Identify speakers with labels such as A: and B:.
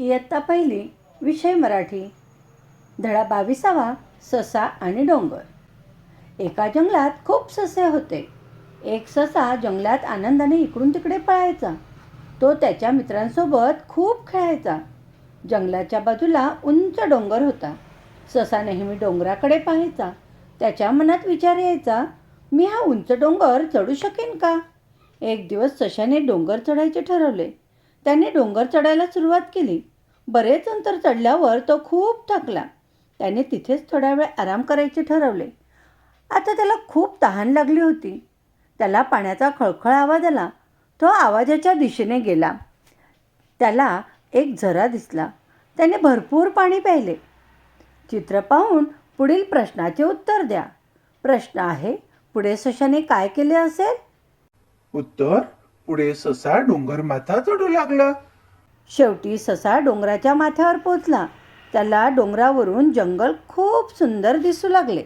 A: इयत्ता पहिली विषय मराठी. धडा बावीसावा ससा आणि डोंगर. एका जंगलात खूप ससे होते. एक ससा जंगलात आनंदाने इकडून तिकडे पळायचा. तो त्याच्या मित्रांसोबत खूप खेळायचा. जंगलाच्या बाजूला उंच डोंगर होता. ससा नेहमी डोंगराकडे पाहायचा. त्याच्या मनात विचार यायचा मी हा उंच डोंगर चढू शकेन का? एक दिवस सशाने डोंगर चढायचे ठरवले. त्याने डोंगर चढायला सुरुवात केली. बरेच अंतर चढल्यावर तो खूप थकला. त्याने तिथेच थोडा वेळ आराम करायचे ठरवले. आता त्याला खूप तहान लागली होती. त्याला पाण्याचा खळखळ आवाज आला. तो आवाजाच्या दिशेने गेला. त्याला एक झरा दिसला. त्याने भरपूर पाणी प्यायले. चित्र पाहून पुढील प्रश्नाचे उत्तर द्या. प्रश्न आहे पुढे सशाने काय केले असेल?
B: उत्तर? पुढे ससा डोंगर माथा चढू लागला.
A: शेवटी ससा डोंगराच्या माथ्यावर पोचला. त्याला डोंगरावरून जंगल खूप सुंदर दिसू लागले.